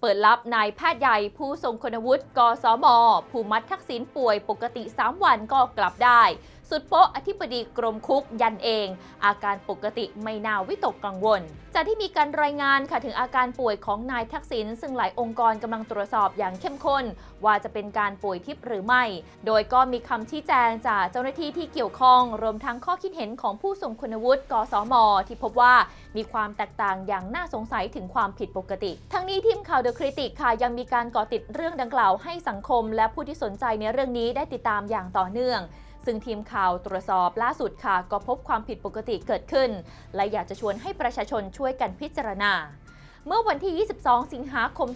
เปิดลับนายแพทย์ใหญ่ผู้ทรงคุณวุฒิกสม ภูมิทักษิณป่วยปกติ 3 วันก็กลับได้ สุดโป๊ะอธิบดีกรมคุกยันเอง อาการปกติไม่น่าวิตกกังวล จากที่มีการรายงานค่ะถึงอาการป่วยของนายทักษิณซึ่งหลายองค์กรกำลังตรวจสอบอย่างเข้มข้น ว่าจะเป็นการป่วยทิพย์หรือไม่ โดยก็มีคำชี้แจงจากเจ้าหน้าที่ที่เกี่ยวข้อง รวมทั้งข้อคิดเห็นของผู้ทรงคุณวุฒิกสม ที่พบว่ามีความแตกต่างอย่างน่าสงสัยถึงความผิดปกติ ทั้งนี้ทีมข่าว The Critic ค่ะยังมีการก่อติดเรื่องดังกล่าวให้สังคม และผู้ที่สนใจในเรื่องนี้ได้ติดตามอย่างต่อเนื่อง ซึ่งทีมข่าวตรวจสอบล่าสุดค่ะ ก็พบความผิดปกติเกิดขึ้น และอยากจะชวนให้ประชาชนช่วยกันพิจารณา เมื่อวันที่ 22 สิงหาคม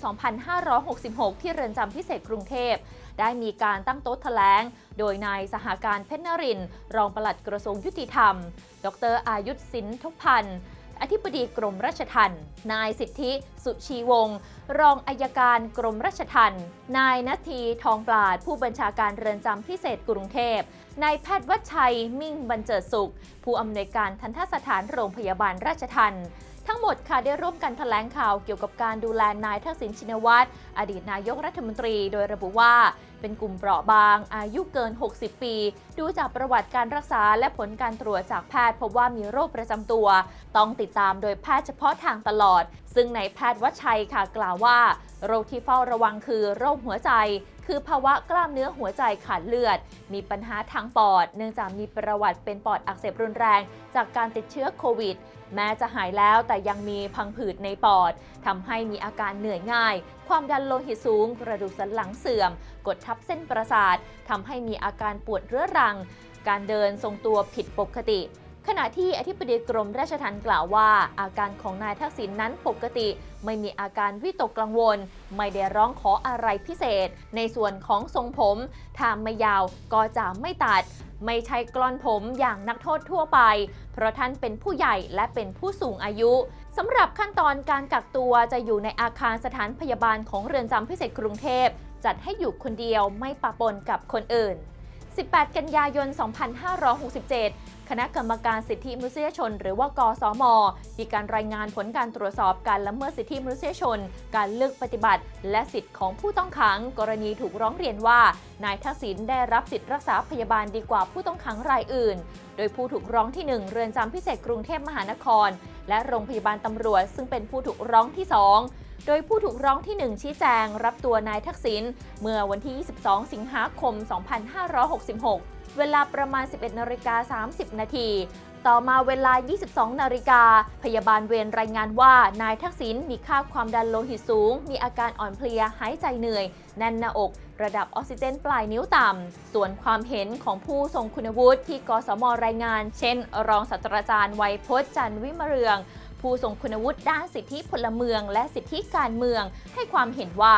2566 ที่เรือนจำพิเศษกรุงเทพ ได้มีการตั้งโต๊ะแถลง โดยนายสหการเพชรนรินทร์รองปลัดกระทรวงยุติธรรม ดรอายุทธสินทุพันธ์ ธิบดีกรมราชทัณฑ์นายสิทธิสุชีวงศ์รองอายการกรมราชทัณฑ์นายนาทีทองปราด ผู้บัญชาการเรือนจำพิเศษกรุงเทพนายแพทย์วัชชัยมิ่งบรรเจิดสุข ผู้อำนวยการทันทสถานโรงพยาบาลราชทัณฑ์ทั้งหมดค่ะได้ร่วมกันแถลงข่าวเกี่ยวกับการดูแลนายทักษิณชินวัตรอดีตนายกรัฐมนตรี โดยระบุว่า เป็นกลุ่มเปราะบาง อายุเกิน 60 ปี ดูจากประวัติการรักษาและผลการตรวจจากแพทย์พบว่ามีโรคประจำตัว ต้องติดตามโดยแพทย์เฉพาะทางตลอด ซึ่งนายแพทย์วัชชัยค่ะกล่าวว่า โรคที่เฝ้าระวังคือโรคหัวใจ คือภาวะกล้ามเนื้อหัวใจขาดเลือด มีปัญหาทางปอด เนื่องจากมีประวัติเป็นปอดอักเสบรุนแรง จากการติดเชื้อโควิด แม้จะหายแล้วแต่ยังมีพังผืดในปอดทำให้มีอาการเหนื่อยง่าย ความดันโลหิตสูง กระดูกสันหลังเสื่อม กดทัทับเส้นประสาททำให้มีอาการปวดเรื้อรัง การเดินทรงตัวผิดปกติ ขณะที่อธิบดีกรมราชทัณฑ์กล่าวว่า อาการของนายทักษิณนนั้นปกติ ไม่มีอาการวิตกกังวล ไม่ได้ร้องขออะไรพิเศษ ในส่วนของทรงผมถ้าไม่ยาวก็จะไม่ตัดไม่ใช่กลอนผมอย่างนักโทษทั่วไป เพราะท่านเป็นผู้ใหญ่และเป็นผู้สูงอายุ สำหรับขั้นตอนการกักตัวจะอยู่ในอาคารสถานพยาบาลของเรือนจำพิเศษกรุงเทพ จัดให้อยู่คนเดียวไม่ปะปนกับคนอื่น 18 กันยายน 2567 คณะกรรมการสิทธิมนุษยชน หรือว่ากสม มีการรายงานผลการตรวจสอบการละเมิดสิทธิมนุษยชน การเลือกปฏิบัติ และสิทธิของผู้ต้องขัง กรณีถูกร้องเรียนว่า นายทักษิณได้รับสิทธิรักษาพยาบาลดีกว่าผู้ต้องขังรายอื่น โดยผู้ถูกร้องที่ 1 เรือนจำพิเศษกรุงเทพมหานคร และโรงพยาบาลตำรวจ ซึ่งเป็นผู้ถูกร้องที่ 2 โดยผู้ถูกร้องที่ 1 ชี้แจงรับตัวนายทักษิณเมื่อวันที่ 22 สิงหาคม 2566 เวลาประมาณ 11นาฬิกา30 นาทีต่อมาเวลา 22 นาฬิกา พยาบาลเวรรายงานว่า นายทักษิณมีค่าความดันโลหิตสูง มีอาการอ่อนเพลีย หายใจเหนื่อย แน่นหน้าอก ระดับออกซิเจนปลายนิ้วต่ำ ส่วนความเห็นของผู้ทรงคุณวุฒิที่กสมรายงาน เช่น รองศาสตราจารย์ไวยพจน์จันวิมเรือง ผู้ทรงคุณวุฒิด้านสิทธิพลเมือง และสิทธิการเมือง ให้ความเห็นว่า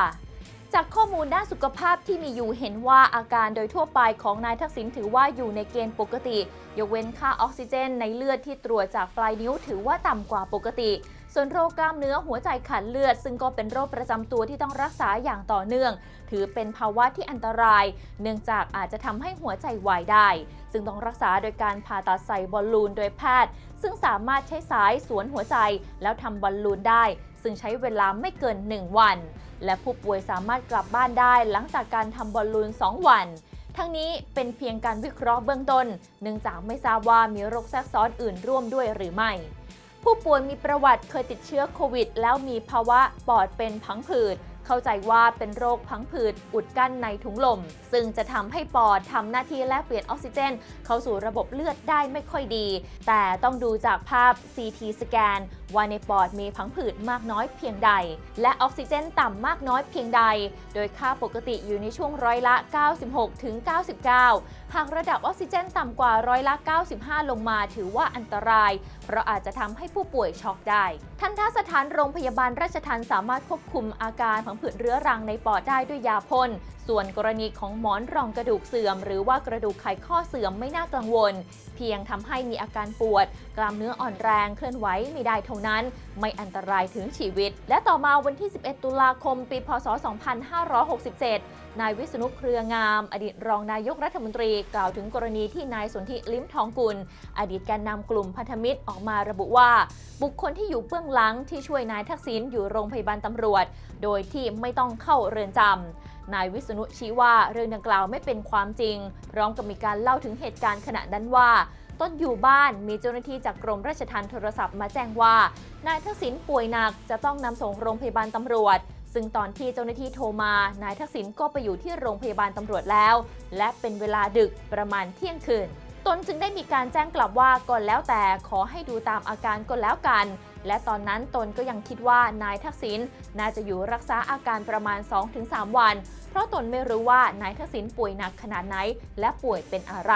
จากข้อมูลด้านสุขภาพที่มีอยู่เห็นว่าอาการโดยทั่วไปของนายทักษิณถือว่าอยู่ในเกณฑ์ปกติ ยกเว้นค่าออกซิเจนในเลือดที่ตรวจจากปลายนิ้วถือว่าต่ำกว่าปกติ ส่วนโรคกล้ามเนื้อหัวใจขาดเลือด ซึ่งก็เป็นโรคประจำตัวที่ต้องรักษาอย่างต่อเนื่อง ถือเป็นภาวะที่อันตราย เนื่องจากอาจจะทำให้หัวใจวายได้ ซึ่งต้องรักษาโดยการผ่าตัดใส่บอลลูนโดยแพทย์ ซึ่งสามารถใช้สายสวนหัวใจ แล้วทำบอลลูนได้ ซึ่งใช้เวลาไม่เกิน 1 วัน และผู้ป่วยสามารถกลับบ้านได้ หลังจากการทำบอลลูน 2 วันทั้งนี้เป็นเพียงการวิเคราะห์เบื้องต้น เนื่องจากไม่ทราบว่ามีโรคแทรกซ้อนอื่นร่วมด้วยหรือไม่ ผู้ป่วยมีประวัติเคยติดเชื้อโควิด แล้วมีภาวะปอดเป็นพังผืดเข้าใจว่าเป็นโรคพังผืดอุดกั้นในถุงลม ซึ่งจะทำให้ปอดทำหน้าที่แลกเปลี่ยนออกซิเจน เข้าสู่ระบบเลือดได้ไม่ค่อยดี แต่ต้องดูจากภาพ CT สแกนว่าในปอดมีพังผืดมากน้อยเพียงใด และออกซิเจนต่ำมากน้อยเพียงใด โดยค่าปกติอยู่ในช่วงร้อยละ 96ถึง99 หากระดับออกซิเจนต่ำกว่าร้อยละ 95 ลงมาถือว่าอันตราย เพราะอาจจะทำให้ผู้ป่วยช็อกได้ ทันทสถานโรงพยาบาลราชทันสามารถควบคุมอาการผังผืดเรื้อรังในปอดได้ด้วยยาพ่น ส่วนกรณีของหมอนรองกระดูกเสื่อม หรือว่ากระดูกไขข้อเสื่อมไม่น่ากังวล เพียงทำให้มีอาการปวด กล้ามเนื้ออ่อนแรงเคลื่อนไหวไม่ได้เท่าานั้น ไม่อันตรายถึงชีวิต และต่อมาวันที่ 11 ตุลาคม ปี พศ 2567 นายวิษณุเครืองาม อดีตรองนายกรัฐมนตรีกล่าวถึงกรณีที่นายสนธิลิ้มทองกุล อดีตแกนนำกลุ่มพันธมิตรออกมาระบุว่า บุคคลที่อยู่เบื้องหลังที่ช่วยนายทักษิณอยู่โรงพยาบาลตำรวจ โดยที่ไม่ต้องเข้าเรือนจำนายวิษณุชี้ว่าเรื่องดังกล่าวไม่เป็นความจริง พร้อมกับมีการเล่าถึงเหตุการณ์ขณะนั้นว่า ต้นอยู่บ้าน มีเจ้าหน้าที่จากกรมราชทัณฑ์โทรศัพท์มาแจ้งว่า นายทักษิณป่วยหนักจะต้องนำส่งโรงพยาบาลตำรวจ ซึ่งตอนที่เจ้าหน้าที่โทรมา นายทักษิณก็ไปอยู่ที่โรงพยาบาลตำรวจแล้ว และเป็นเวลาดึกประมาณเที่ยงคืนตนจึงได้มีการแจ้งกลับว่าก่อนแล้วแต่ขอให้ดูตามอาการก็แล้วกัน และตอนนั้นตนก็ยังคิดว่านายทักษิณน่าจะอยู่รักษาอาการประมาณ 2-3 วัน เพราะตนไม่รู้ว่านายทักษิณป่วยหนักขนาดไหน และป่วยเป็นอะไร